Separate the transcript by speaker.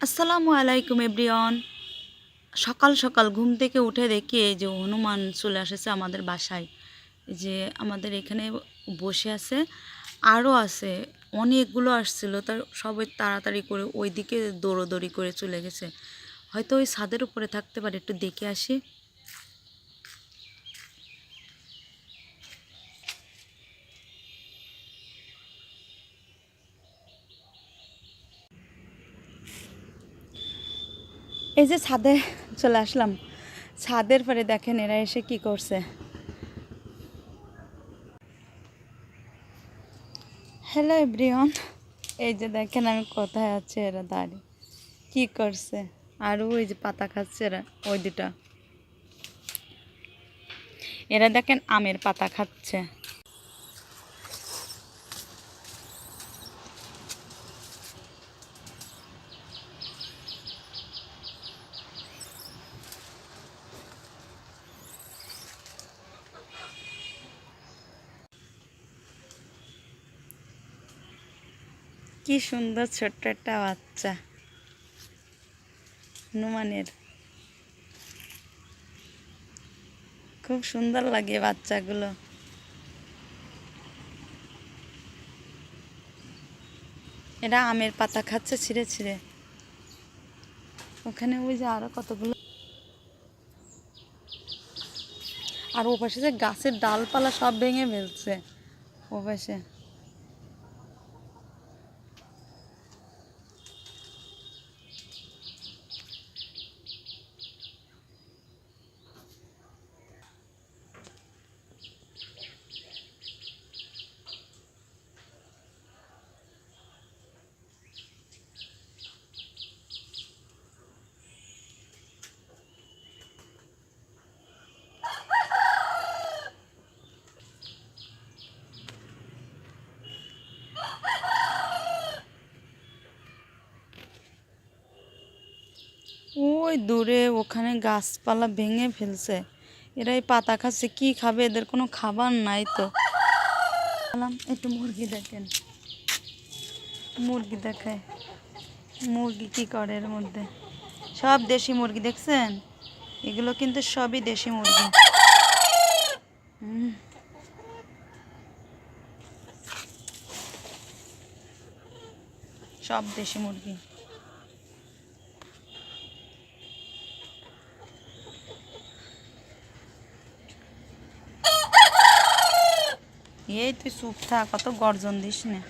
Speaker 1: আসসালামু আলাইকুম এব্রিয়ন সকাল সকাল ঘুম থেকে উঠে দেখি যে হনুমান চলে এসেছে আমাদের বাসায়। যে আমাদের এখানে বসে আছে আরও আছে, অনেকগুলো আসছিল তার সবাই তাড়াতাড়ি করে ওই দিকে দৌড়োদৌড়ি করে চলে গেছে। হয়তো ওই ছাদের উপরে থাকতে পারে, একটু দেখে আসি। এই যে ছাদে চলে আসলাম। ছাদের পরে দেখেন এরা এসে কি করছে। হ্যালো এভরিওয়ান এই যে দেখেন আমি কোথায় আছি, এরা দাঁড়িয়ে। কি করছে? আর ওই যে পাতা খাচ্ছে এরা, ওই দুটা। এরা দেখেন আমের পাতা খাচ্ছে। কি সুন্দর ছোট্ট একটা বাচ্চা। হনুমানের। খুব সুন্দর লাগে বাচ্চাগুলো। এরা আমের পাতা খাচ্ছে ছিঁড়ে ছিঁড়ে। ওখানে ওই যে আরও কতগুলো। আর ও পাশে যে গাছের ডালপালা সব ভেঙে ফেলছে। ও পাশে ওই দূরে ওখানে গাছপালা ভেঙে ফেলছে। এরা এই পাতা খাচ্ছে, কি খাবে? এদের কোনো খাবার নাই তো। একটু মুরগি দেখেন। মুরগি দেখায় মুরগি কি করে এর মধ্যে? সব দেশি মুরগি দেখছেন? এগুলো কিন্তু সবই দেশি মুরগি। সব দেশি মুরগি। এই তুই চুপ থাক কত গর্জন দিস না।